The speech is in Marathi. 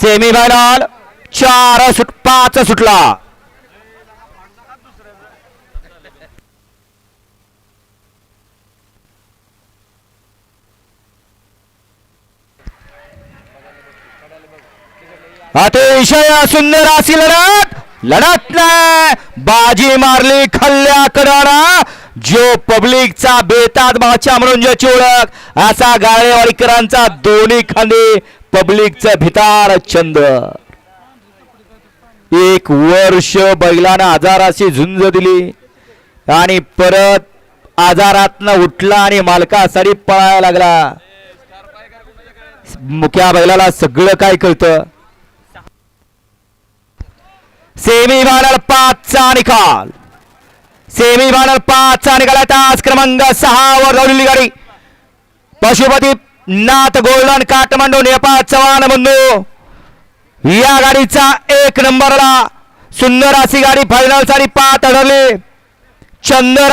सेमी फायनल चार सुट पाच सुटला. अतिशय सुंदर अशी लढत. लढत नाही. बाजी मारली खल्ल्या कडाना जो पब्लिकचा बेताज बादशाह म्हणून ज्याची ओळख असा गाळेवाडीकरांचा दोन्ही खांदे पब्लिकचा भितार छंद. एक वर्ष बैलानं आजाराशी झुंज दिली आणि परत आजारातनं उठला आणि मालकासाठी पळायला लागला. मुख्या बैलाला सगळं काय कळतं? सेमी फायनल पाचचा निकाल. सेमी फायनल पाच चा निघाला तास क्रमांक सहा वर धावलेली गाडी. पशुपती नाथ गोल्डन काठमांडू नेपाळ चव्हाण बंधू. या गाडीचा एक नंबरला सुंदर अशी गाडी फायनल साडी पाच अडवली चंदर